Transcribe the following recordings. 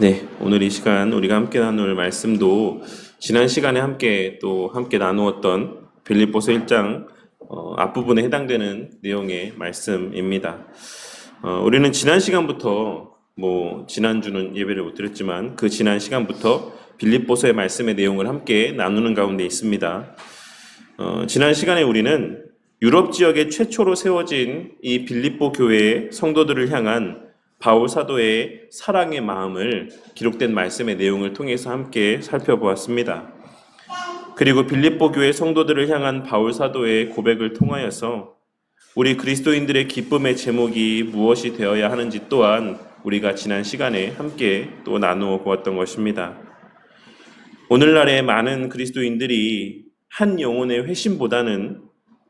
네, 오늘 이 시간 우리가 함께 나눌 말씀도 지난 시간에 함께 또 함께 나누었던 빌립보서 1장 어, 앞부분에 해당되는 내용의 말씀입니다. 어, 우리는 지난 시간부터 뭐 지난주는 예배를 못 드렸지만 그 지난 시간부터 빌립보서의 말씀의 내용을 함께 나누는 가운데 있습니다. 어, 지난 시간에 우리는 유럽 지역에 최초로 세워진 이 빌립보 교회의 성도들을 향한 바울 사도의 사랑의 마음을 기록된 말씀의 내용을 통해서 함께 살펴보았습니다. 그리고 빌립보 교회 성도들을 향한 바울 사도의 고백을 통하여서 우리 그리스도인들의 기쁨의 제목이 무엇이 되어야 하는지 또한 우리가 지난 시간에 함께 또 나누어 보았던 것입니다. 오늘날의 많은 그리스도인들이 한 영혼의 회심보다는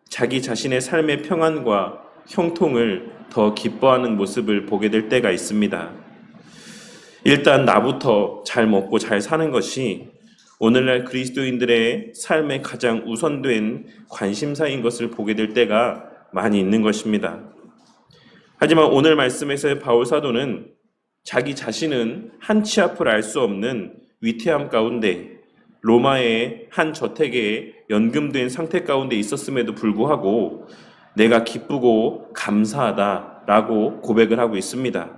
자기 자신의 삶의 평안과 형통을 더 기뻐하는 모습을 보게 될 때가 있습니다. 일단 나부터 잘 먹고 잘 사는 것이 오늘날 그리스도인들의 삶의 가장 우선된 관심사인 것을 보게 될 때가 많이 있는 것입니다. 하지만 오늘 말씀에서의 바울 사도는 자기 자신은 한 치 앞을 알 수 없는 위태함 가운데 로마의 한 저택에 연금된 상태 가운데 있었음에도 불구하고 내가 기쁘고 감사하다라고 고백을 하고 있습니다.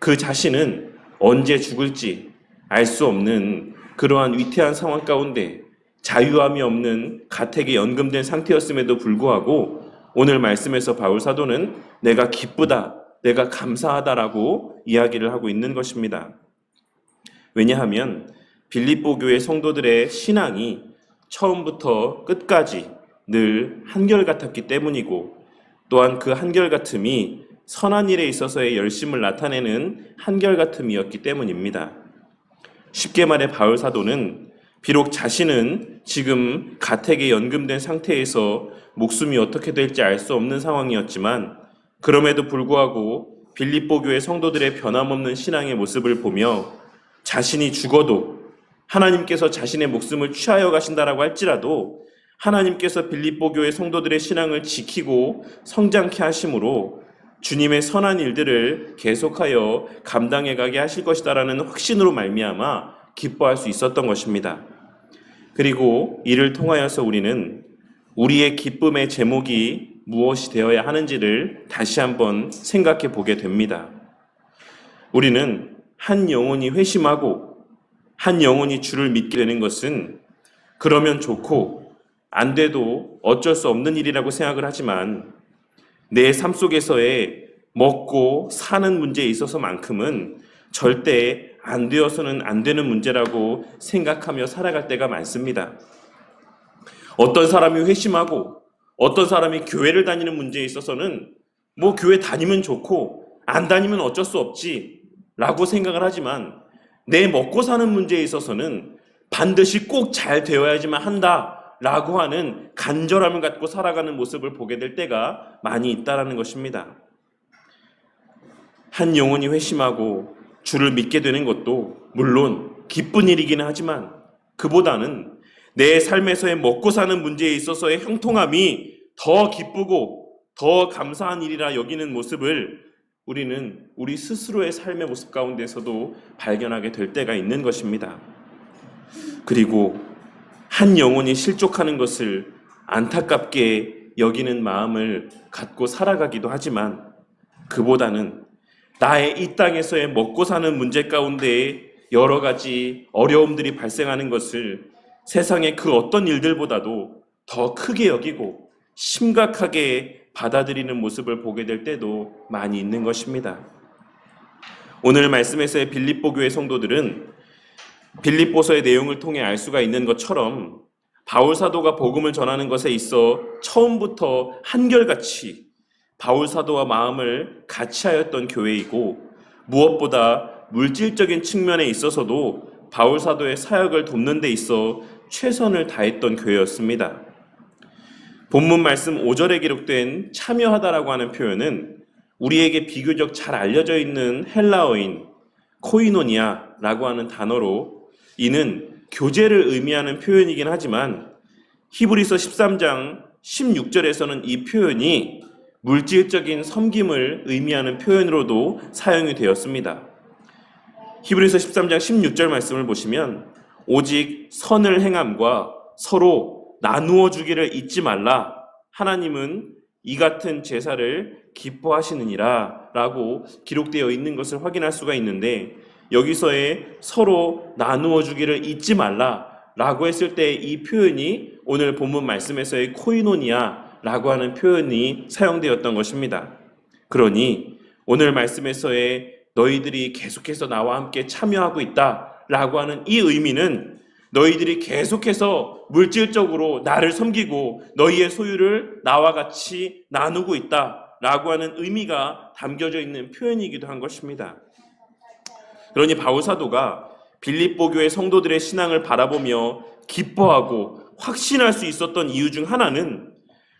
그 자신은 언제 죽을지 알 수 없는 그러한 위태한 상황 가운데 자유함이 없는 가택에 연금된 상태였음에도 불구하고 오늘 말씀에서 바울 사도는 내가 기쁘다, 내가 감사하다라고 이야기를 하고 있는 것입니다. 왜냐하면 빌립보 교회 성도들의 신앙이 처음부터 끝까지 늘 한결같았기 때문이고 또한 그 한결같음이 선한 일에 있어서의 열심을 나타내는 한결같음이었기 때문입니다. 쉽게 말해 바울 사도는 비록 자신은 지금 가택에 연금된 상태에서 목숨이 어떻게 될지 알 수 없는 상황이었지만 그럼에도 불구하고 빌립보 교회 성도들의 변함없는 신앙의 모습을 보며 자신이 죽어도 하나님께서 자신의 목숨을 취하여 가신다라고 할지라도 하나님께서 빌립보 교회 성도들의 신앙을 지키고 성장케 하심으로 주님의 선한 일들을 계속하여 감당해 가게 하실 것이다라는 확신으로 말미암아 기뻐할 수 있었던 것입니다. 그리고 이를 통하여서 우리는 우리의 기쁨의 제목이 무엇이 되어야 하는지를 다시 한번 생각해 보게 됩니다. 우리는 한 영혼이 회심하고 한 영혼이 주를 믿게 되는 것은 그러면 좋고 안 돼도 어쩔 수 없는 일이라고 생각을 하지만 내 삶 속에서의 먹고 사는 문제에 있어서만큼은 절대 안 되어서는 안 되는 문제라고 생각하며 살아갈 때가 많습니다. 어떤 사람이 회심하고 어떤 사람이 교회를 다니는 문제에 있어서는 뭐 교회 다니면 좋고 안 다니면 어쩔 수 없지 라고 생각을 하지만 내 먹고 사는 문제에 있어서는 반드시 꼭 잘 되어야지만 한다 라고 하는 간절함을 갖고 살아가는 모습을 보게 될 때가 많이 있다라는 것입니다. 한 영혼이 회심하고 주를 믿게 되는 것도 물론 기쁜 일이기는 하지만 그보다는 내 삶에서의 먹고 사는 문제에 있어서의 형통함이 더 기쁘고 더 감사한 일이라 여기는 모습을 우리는 우리 스스로의 삶의 모습 가운데서도 발견하게 될 때가 있는 것입니다. 그리고 한 영혼이 실족하는 것을 안타깝게 여기는 마음을 갖고 살아가기도 하지만 그보다는 나의 이 땅에서의 먹고 사는 문제 가운데 여러 가지 어려움들이 발생하는 것을 세상의 그 어떤 일들보다도 더 크게 여기고 심각하게 받아들이는 모습을 보게 될 때도 많이 있는 것입니다. 오늘 말씀에서의 빌립보 교회 성도들은 빌립보서의 내용을 통해 알 수가 있는 것처럼 바울 사도가 복음을 전하는 것에 있어 처음부터 한결같이 바울 사도와 마음을 같이 하였던 교회이고 무엇보다 물질적인 측면에 있어서도 바울 사도의 사역을 돕는 데 있어 최선을 다했던 교회였습니다. 본문 말씀 5절에 기록된 참여하다라고 하는 표현은 우리에게 비교적 잘 알려져 있는 헬라어인 코이노니아라고 하는 단어로 이는 교제를 의미하는 표현이긴 하지만 히브리서 13장 16절에서는 이 표현이 물질적인 섬김을 의미하는 표현으로도 사용이 되었습니다. 히브리서 13장 16절 말씀을 보시면 오직 선을 행함과 서로 나누어 주기를 잊지 말라. 하나님은 이 같은 제사를 기뻐하시느니라 라고 기록되어 있는 것을 확인할 수가 있는데 여기서의 서로 나누어 주기를 잊지 말라 라고 했을 때 이 표현이 오늘 본문 말씀에서의 코이노니아 라고 하는 표현이 사용되었던 것입니다. 그러니 오늘 말씀에서의 너희들이 계속해서 나와 함께 참여하고 있다 라고 하는 이 의미는 너희들이 계속해서 물질적으로 나를 섬기고 너희의 소유를 나와 같이 나누고 있다 라고 하는 의미가 담겨져 있는 표현이기도 한 것입니다. 그러니 바울 사도가 빌립보 교회 성도들의 신앙을 바라보며 기뻐하고 확신할 수 있었던 이유 중 하나는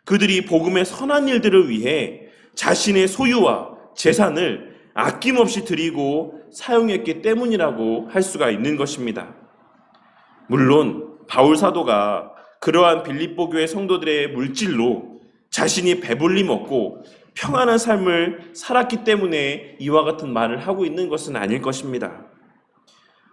그들이 복음의 선한 일들을 위해 자신의 소유와 재산을 아낌없이 드리고 사용했기 때문이라고 할 수가 있는 것입니다. 물론 바울 사도가 그러한 빌립보 교회 성도들의 물질로 자신이 배불리 먹고 평안한 삶을 살았기 때문에 이와 같은 말을 하고 있는 것은 아닐 것입니다.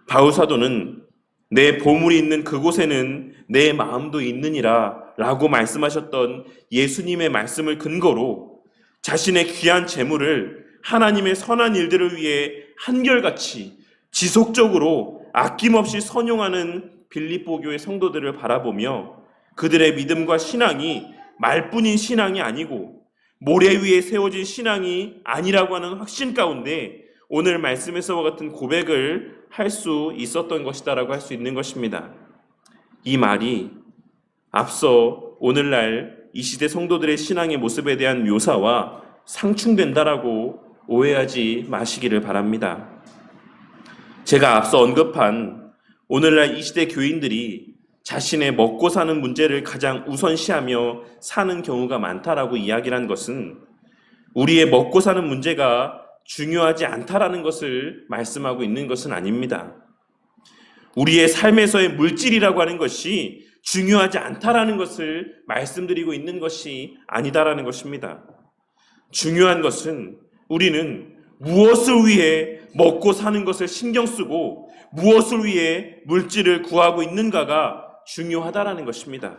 바울 사도는 내 보물이 있는 그곳에는 내 마음도 있느니라 라고 말씀하셨던 예수님의 말씀을 근거로 자신의 귀한 재물을 하나님의 선한 일들을 위해 한결같이 지속적으로 아낌없이 선용하는 빌립보 교의 성도들을 바라보며 그들의 믿음과 신앙이 말뿐인 신앙이 아니고 모래 위에 세워진 신앙이 아니라고 하는 확신 가운데 오늘 말씀에서와 같은 고백을 할 수 있었던 것이다라고 할 수 있는 것입니다. 이 말이 앞서 오늘날 이 시대 성도들의 신앙의 모습에 대한 묘사와 상충된다라고 오해하지 마시기를 바랍니다. 제가 앞서 언급한 오늘날 이 시대 교인들이 자신의 먹고 사는 문제를 가장 우선시하며 사는 경우가 많다라고 이야기를 한 것은 우리의 먹고 사는 문제가 중요하지 않다라는 것을 말씀하고 있는 것은 아닙니다. 우리의 삶에서의 물질이라고 하는 것이 중요하지 않다라는 것을 말씀드리고 있는 것이 아니다라는 것입니다. 중요한 것은 우리는 무엇을 위해 먹고 사는 것을 신경 쓰고 무엇을 위해 물질을 구하고 있는가가 중요하다라는 것입니다.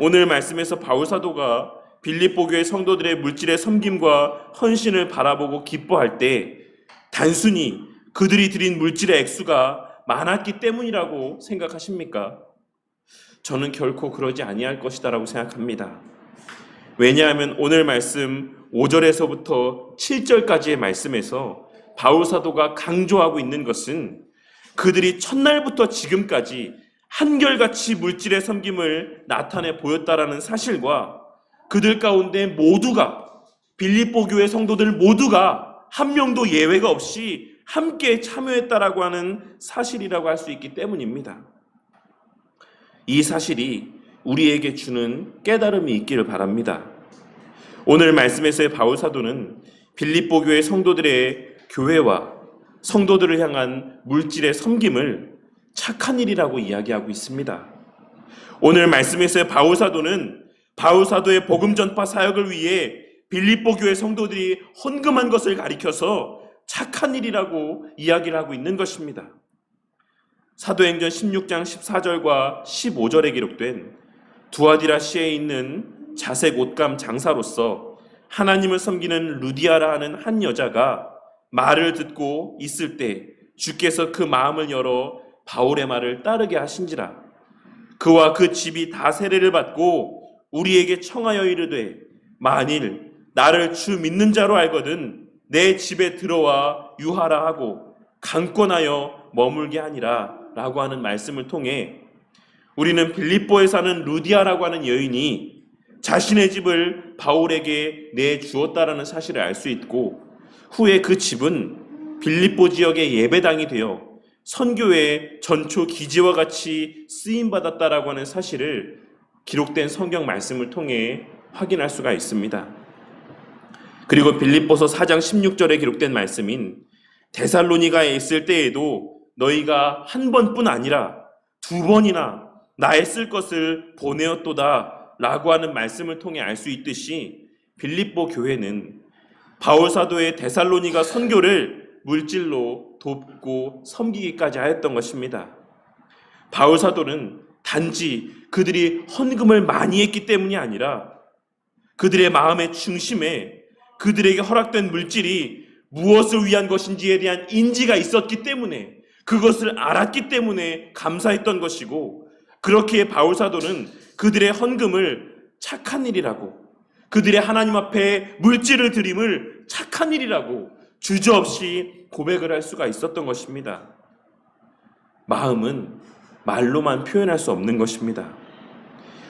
오늘 말씀에서 바울 사도가 빌립보 교회 성도들의 물질의 섬김과 헌신을 바라보고 기뻐할 때 단순히 그들이 드린 물질의 액수가 많았기 때문이라고 생각하십니까? 저는 결코 그러지 아니할 것이다라고 생각합니다. 왜냐하면 오늘 말씀 5절에서부터 7절까지의 말씀에서 바울 사도가 강조하고 있는 것은 그들이 첫날부터 지금까지 한결같이 물질의 섬김을 나타내 보였다라는 사실과 그들 가운데 모두가 빌립보 교회 성도들 모두가 한 명도 예외가 없이 함께 참여했다라고 하는 사실이라고 할 수 있기 때문입니다. 이 사실이 우리에게 주는 깨달음이 있기를 바랍니다. 오늘 말씀에서의 바울 사도는 빌립보 교회 성도들의 교회와 성도들을 향한 물질의 섬김을 착한 일이라고 이야기하고 있습니다. 오늘 말씀에서의 바울 사도는 바울 사도의 복음 전파 사역을 위해 빌립보 교회 성도들이 헌금한 것을 가리켜서 착한 일이라고 이야기를 하고 있는 것입니다. 사도행전 16장 14절과 15절에 기록된 두아디라시에 있는 자색 옷감 장사로서 하나님을 섬기는 루디아라 하는 한 여자가 말을 듣고 있을 때 주께서 그 마음을 열어 바울의 말을 따르게 하신지라. 그와 그 집이 다 세례를 받고 우리에게 청하여 이르되 만일 나를 주 믿는 자로 알거든 내 집에 들어와 유하라 하고 강권하여 머물게 하니라 라고 하는 말씀을 통해 우리는 빌립보에 사는 루디아라고 하는 여인이 자신의 집을 바울에게 내주었다라는 사실을 알 수 있고 후에 그 집은 빌립보 지역의 예배당이 되어 선교의 전초 기지와 같이 쓰임 받았다라고 하는 사실을 기록된 성경 말씀을 통해 확인할 수가 있습니다. 그리고 빌립보서 4장 16절에 기록된 말씀인 데살로니가에 있을 때에도 너희가 한 번뿐 아니라 두 번이나 나의 쓸 것을 보내었도다 라고 하는 말씀을 통해 알 수 있듯이 빌립보 교회는 바울 사도의 데살로니가 선교를 물질로 돕고 섬기기까지 하였던 것입니다. 바울 사도는 단지 그들이 헌금을 많이 했기 때문이 아니라 그들의 마음의 중심에 그들에게 허락된 물질이 무엇을 위한 것인지에 대한 인지가 있었기 때문에 그것을 알았기 때문에 감사했던 것이고 그렇기에 바울 사도는 그들의 헌금을 착한 일이라고 그들의 하나님 앞에 물질을 드림을 착한 일이라고 주저없이 고백을 할 수가 있었던 것입니다. 마음은 말로만 표현할 수 없는 것입니다.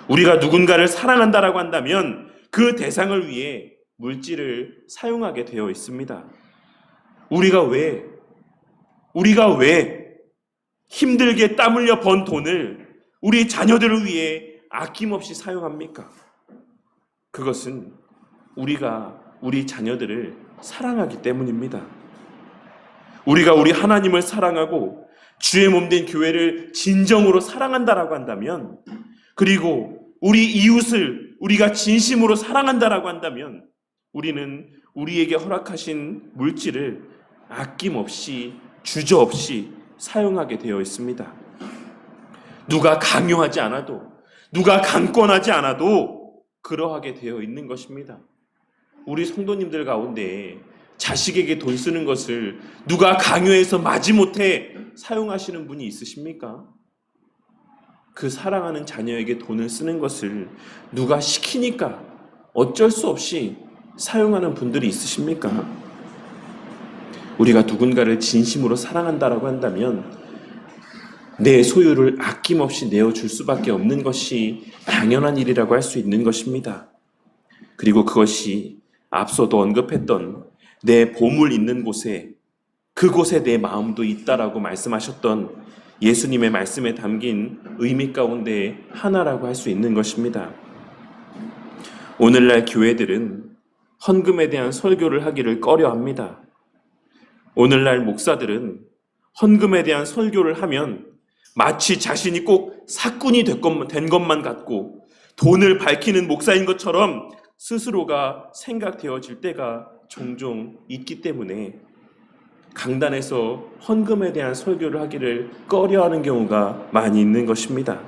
우리가 누군가를 사랑한다라고 한다면 그 대상을 위해 물질을 사용하게 되어 있습니다. 우리가 왜, 우리가 왜 힘들게 땀 흘려 번 돈을 우리 자녀들을 위해 아낌없이 사용합니까? 그것은 우리가 우리 자녀들을 사랑하기 때문입니다. 우리가 우리 하나님을 사랑하고 주의 몸된 교회를 진정으로 사랑한다라고 한다면 그리고 우리 이웃을 우리가 진심으로 사랑한다라고 한다면 우리는 우리에게 허락하신 물질을 아낌없이 주저없이 사용하게 되어 있습니다. 누가 강요하지 않아도 누가 강권하지 않아도 그러하게 되어 있는 것입니다. 우리 성도님들 가운데 자식에게 돈 쓰는 것을 누가 강요해서 마지못해 사용하시는 분이 있으십니까? 그 사랑하는 자녀에게 돈을 쓰는 것을 누가 시키니까 어쩔 수 없이 사용하는 분들이 있으십니까? 우리가 누군가를 진심으로 사랑한다라고 한다면 내 소유를 아낌없이 내어줄 수밖에 없는 것이 당연한 일이라고 할 수 있는 것입니다. 그리고 그것이 앞서도 언급했던 내 보물 있는 곳에 그곳에 내 마음도 있다라고 말씀하셨던 예수님의 말씀에 담긴 의미 가운데 하나라고 할 수 있는 것입니다. 오늘날 교회들은 헌금에 대한 설교를 하기를 꺼려 합니다. 오늘날 목사들은 헌금에 대한 설교를 하면 마치 자신이 꼭 사꾼이 된 것만 같고 돈을 밝히는 목사인 것처럼 스스로가 생각되어질 때가 종종 있기 때문에 강단에서 헌금에 대한 설교를 하기를 꺼려하는 경우가 많이 있는 것입니다.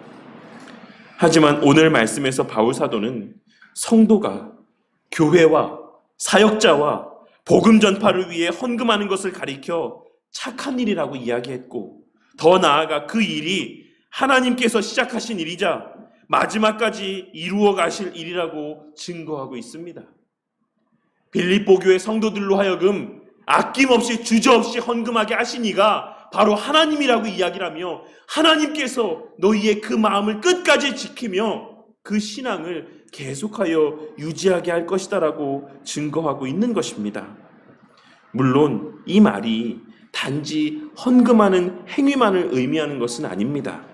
하지만 오늘 말씀에서 바울 사도는 성도가 교회와 사역자와 복음 전파를 위해 헌금하는 것을 가리켜 착한 일이라고 이야기했고 더 나아가 그 일이 하나님께서 시작하신 일이자 마지막까지 이루어 가실 일이라고 증거하고 있습니다. 빌립보 교회 성도들로 하여금 아낌없이 주저없이 헌금하게 하시니가 바로 하나님이라고 이야기하며 하나님께서 너희의 그 마음을 끝까지 지키며 그 신앙을 계속하여 유지하게 할 것이다라고 증거하고 있는 것입니다. 물론 이 말이 단지 헌금하는 행위만을 의미하는 것은 아닙니다.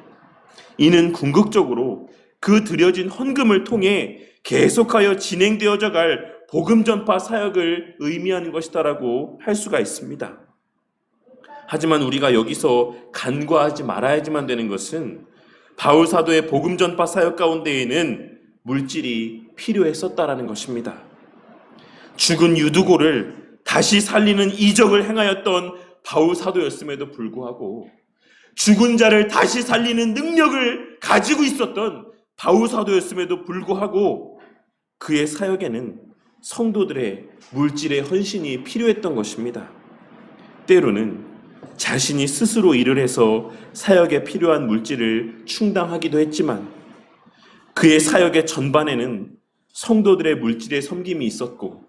이는 궁극적으로 그 드려진 헌금을 통해 계속하여 진행되어져 갈 복음 전파 사역을 의미하는 것이다라고 할 수가 있습니다. 하지만 우리가 여기서 간과하지 말아야지만 되는 것은 바울 사도의 복음 전파 사역 가운데에는 물질이 필요했었다라는 것입니다. 죽은 유두고를 다시 살리는 이적을 행하였던 바울 사도였음에도 불구하고 죽은 자를 다시 살리는 능력을 가지고 있었던 바울 사도였음에도 불구하고 그의 사역에는 성도들의 물질의 헌신이 필요했던 것입니다. 때로는 자신이 스스로 일을 해서 사역에 필요한 물질을 충당하기도 했지만 그의 사역의 전반에는 성도들의 물질의 섬김이 있었고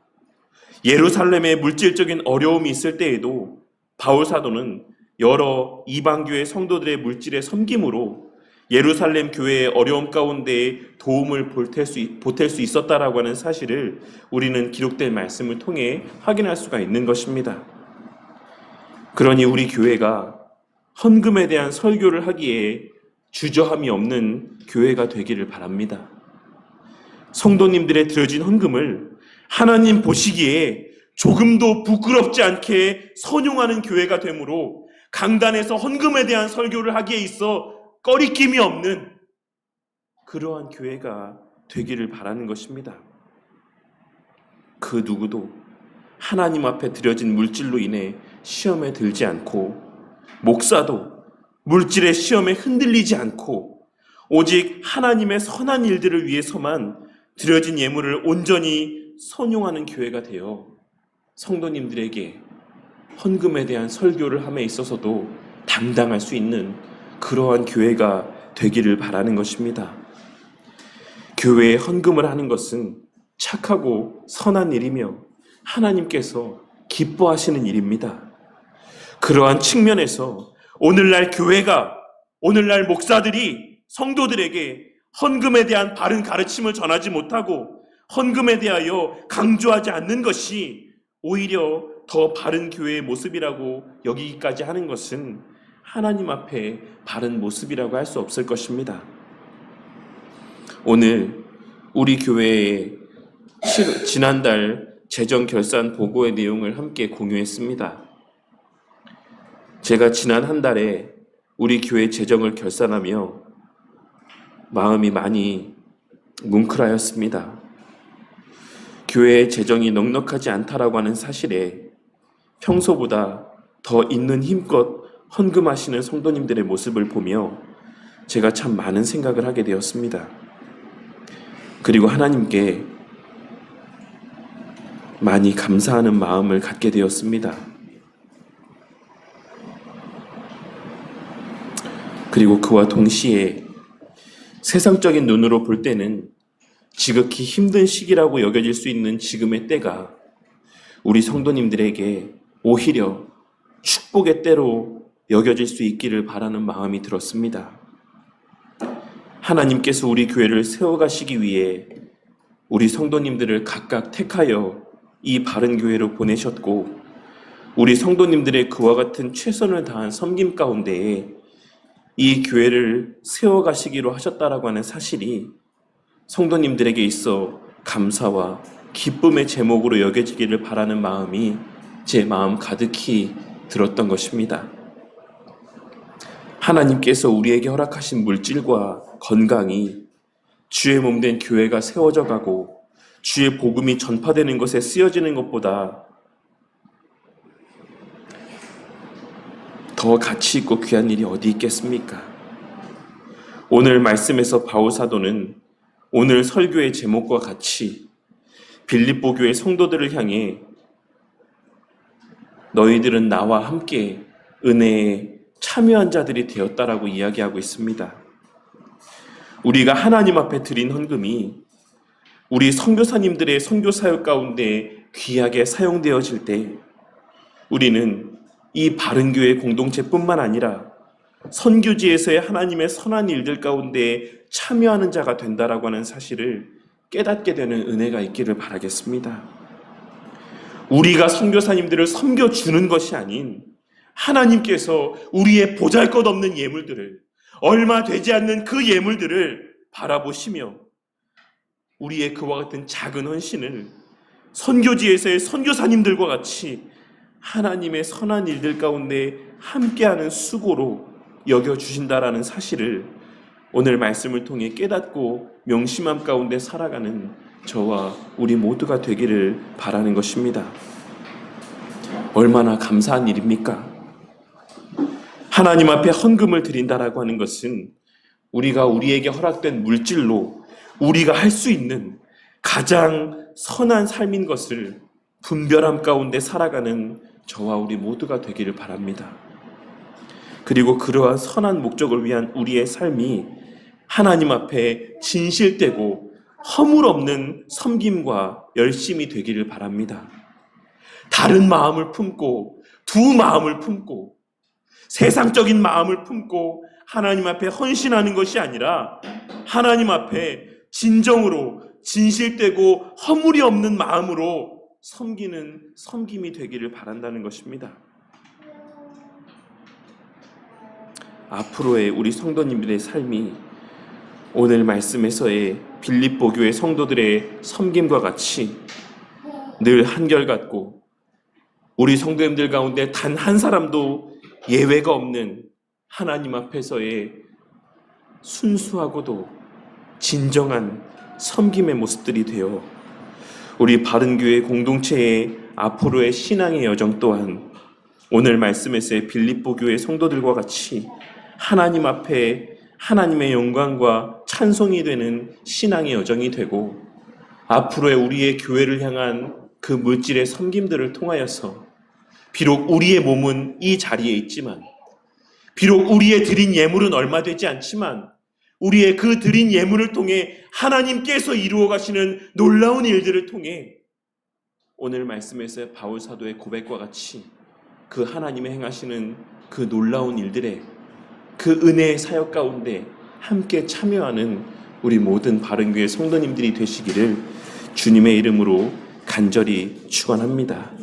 예루살렘의 물질적인 어려움이 있을 때에도 바울 사도는 여러 이방교회 성도들의 물질의 섬김으로 예루살렘 교회의 어려움 가운데 도움을 보탤 수, 보탤 수 있었다라고 하는 사실을 우리는 기록된 말씀을 통해 확인할 수가 있는 것입니다. 그러니 우리 교회가 헌금에 대한 설교를 하기에 주저함이 없는 교회가 되기를 바랍니다. 성도님들의 들어진 헌금을 하나님 보시기에 조금도 부끄럽지 않게 선용하는 교회가 되므로 강단에서 헌금에 대한 설교를 하기에 있어 꺼리낌이 없는 그러한 교회가 되기를 바라는 것입니다. 그 누구도 하나님 앞에 드려진 물질로 인해 시험에 들지 않고 목사도 물질의 시험에 흔들리지 않고 오직 하나님의 선한 일들을 위해서만 드려진 예물을 온전히 선용하는 교회가 되어 성도님들에게 헌금에 대한 설교를 함에 있어서도 당당할 수 있는 그러한 교회가 되기를 바라는 것입니다. 교회에 헌금을 하는 것은 착하고 선한 일이며 하나님께서 기뻐하시는 일입니다. 그러한 측면에서 오늘날 교회가 오늘날 목사들이 성도들에게 헌금에 대한 바른 가르침을 전하지 못하고 헌금에 대하여 강조하지 않는 것이 오히려 더 바른 교회의 모습이라고 여기기까지 하는 것은 하나님 앞에 바른 모습이라고 할 수 없을 것입니다. 오늘 우리 교회의 시- 지난달 재정 결산 보고의 내용을 함께 공유했습니다. 제가 지난 한 달에 우리 교회 재정을 결산하며 마음이 많이 뭉클하였습니다. 교회의 재정이 넉넉하지 않다라고 하는 사실에 평소보다 더 있는 힘껏 헌금하시는 성도님들의 모습을 보며 제가 참 많은 생각을 하게 되었습니다. 그리고 하나님께 많이 감사하는 마음을 갖게 되었습니다. 그리고 그와 동시에 세상적인 눈으로 볼 때는 지극히 힘든 시기라고 여겨질 수 있는 지금의 때가 우리 성도님들에게 오히려 축복의 때로 여겨질 수 있기를 바라는 마음이 들었습니다. 하나님께서 우리 교회를 세워가시기 위해 우리 성도님들을 각각 택하여 이 바른 교회로 보내셨고 우리 성도님들의 그와 같은 최선을 다한 섬김 가운데에 이 교회를 세워가시기로 하셨다라고 하는 사실이 성도님들에게 있어 감사와 기쁨의 제목으로 여겨지기를 바라는 마음이 제 마음 가득히 들었던 것입니다. 하나님께서 우리에게 허락하신 물질과 건강이 주의 몸 된 교회가 세워져 가고 주의 복음이 전파되는 것에 쓰여지는 것보다 더 가치 있고 귀한 일이 어디 있겠습니까? 오늘 말씀에서 바울 사도는 오늘 설교의 제목과 같이 빌립보 교회 성도들을 향해 너희들은 나와 함께 은혜에 참여한 자들이 되었다라고 이야기하고 있습니다. 우리가 하나님 앞에 드린 헌금이 우리 선교사님들의 선교 사역 가운데 귀하게 사용되어질 때 우리는 이 바른 교회 공동체뿐만 아니라 선교지에서의 하나님의 선한 일들 가운데 참여하는 자가 된다라고 하는 사실을 깨닫게 되는 은혜가 있기를 바라겠습니다. 우리가 선교사님들을 섬겨 주는 것이 아닌 하나님께서 우리의 보잘 것 없는 예물들을 얼마 되지 않는 그 예물들을 바라보시며 우리의 그와 같은 작은 헌신을 선교지에서의 선교사님들과 같이 하나님의 선한 일들 가운데 함께하는 수고로 여겨 주신다라는 사실을 오늘 말씀을 통해 깨닫고 명심함 가운데 살아가는 저와 우리 모두가 되기를 바라는 것입니다. 얼마나 감사한 일입니까? 하나님 앞에 헌금을 드린다라고 하는 것은 우리가 우리에게 허락된 물질로 우리가 할 수 있는 가장 선한 삶인 것을 분별함 가운데 살아가는 저와 우리 모두가 되기를 바랍니다. 그리고 그러한 선한 목적을 위한 우리의 삶이 하나님 앞에 진실되고 허물 없는 섬김과 열심이 되기를 바랍니다. 다른 마음을 품고 두 마음을 품고 세상적인 마음을 품고 하나님 앞에 헌신하는 것이 아니라 하나님 앞에 진정으로 진실되고 허물이 없는 마음으로 섬기는 섬김이 되기를 바란다는 것입니다. 앞으로의 우리 성도님들의 삶이 오늘 말씀에서의 빌립보 교회 성도들의 섬김과 같이 늘 한결같고 우리 성도님들 가운데 단 한 사람도 예외가 없는 하나님 앞에서의 순수하고도 진정한 섬김의 모습들이 되어 우리 바른교회 공동체의 앞으로의 신앙의 여정 또한 오늘 말씀에서의 빌립보 교회 성도들과 같이 하나님 앞에 하나님의 영광과 찬송이 되는 신앙의 여정이 되고 앞으로의 우리의 교회를 향한 그 물질의 섬김들을 통하여서 비록 우리의 몸은 이 자리에 있지만 비록 우리의 드린 예물은 얼마 되지 않지만 우리의 그 드린 예물을 통해 하나님께서 이루어 가시는 놀라운 일들을 통해 오늘 말씀에서 바울 사도의 고백과 같이 그 하나님의 행하시는 그 놀라운 일들에 그 은혜의 사역 가운데 함께 참여하는 우리 모든 바른 교회 성도님들이 되시기를 주님의 이름으로 간절히 축원합니다.